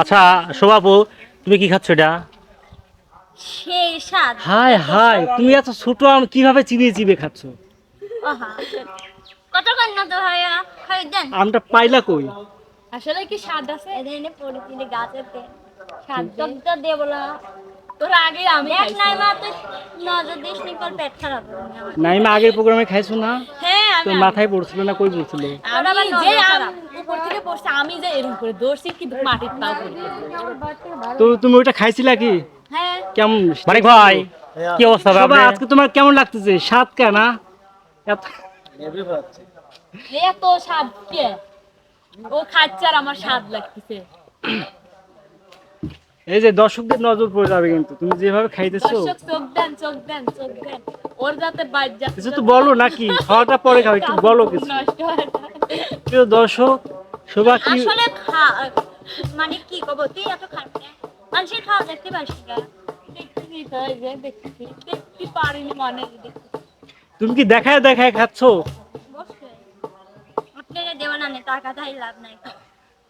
আচ্ছা শোভাপু তুমি কি খাচ্ছ এটা? সেই স্বাদ। হাই হাই তুমি এত ছোট আম কীভাবে চিবিয়ে চিবিয়ে খাচ্ছ? কত তো ভাইয়া খাই দেন। আমটা পাইলা কই? আসলে কি স্বাদ আছে? এখানে পড়েছিলে গাছেতে স্বাদ দিয়ে তোর আগে আমি দেখ খাইছি। নাই মা তো নজর দিস নি পর পেট খারাপ। নাইমা আগের প্রোগ্রামে খাইছো না? হ্যাঁ আমি তোর মাথায় পড়ছিল না কই পড়ছিল আমি যে। উপর থেকে পড়ছে আমি যে এরকম করে দৌড়ছি কিন্তু মাটির পা তো তুমি ওটা খাইছিলা কি? হ্যাঁ। কেমন? মানিক ভাই কি অবস্থা আপনার? আজকে তোমার কেমন লাগতেছে? সাত কেনা এত- এত স্বাদ কে? ও খাচ্ছে আর আমার স্বাদ লাগতেছে। এই যে দর্শকদের নজর পড়ে যাবে কিন্তু তুমি যেভাবে খাইতেছো। দর্শক চোখ দেন চোখ দেন চোখ দেন। ওর যাতে বাইর যাচ্ছে কিছু তো বলো নাকি? খাওয়াটা পরে খাও একটু বলো কিছু। প্রিয় দর্শক শোভা কি আসলে মানে কি কব? তুই এত খাবি মানুষের খাওয়া দেখতে পারিস না দেখতেছি তো এই যে দেখতেছি দেখতে পারিনি মনে তুমি কি দেখায় দেখায় খাচ্ছ? আপনারা দেওয়া না তার কথাই লাভ নাই।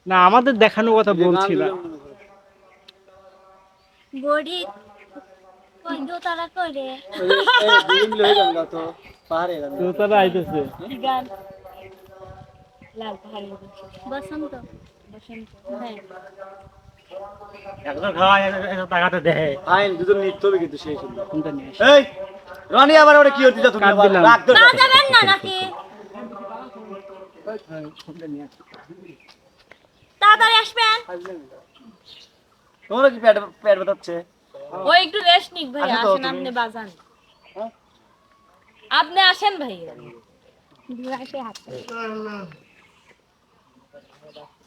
না আমাদের দেখানোর কথা বলছি না। বড়ি কই দোতারা করে। তো তারা আইতেছে। গান। লাল পাহাড়ি বসন্ত বসন্ত। হ্যাঁ। একজন খাওয়ায় একজন টাকাতে দেয়। আইন দুজন নিতে হবে কিন্তু সেই সুন্দর। কোনটা নিয়ে এই রনি আবার ওটা কি হতে যা তুমি কাট আবার দিলাম। রাগ ধরে না যাবেন না নাকি? কোনটা নিয়ে আসি? তাড়াতাড়ি আসবেন। তোমরা কি পেট পেট ব্যথাচ্ছে? ও একটু রেস্ট নিক ভাই আসেন আপনি বাজান। আপনি আসেন ভাই। দুয়াশে হাত Bye-bye.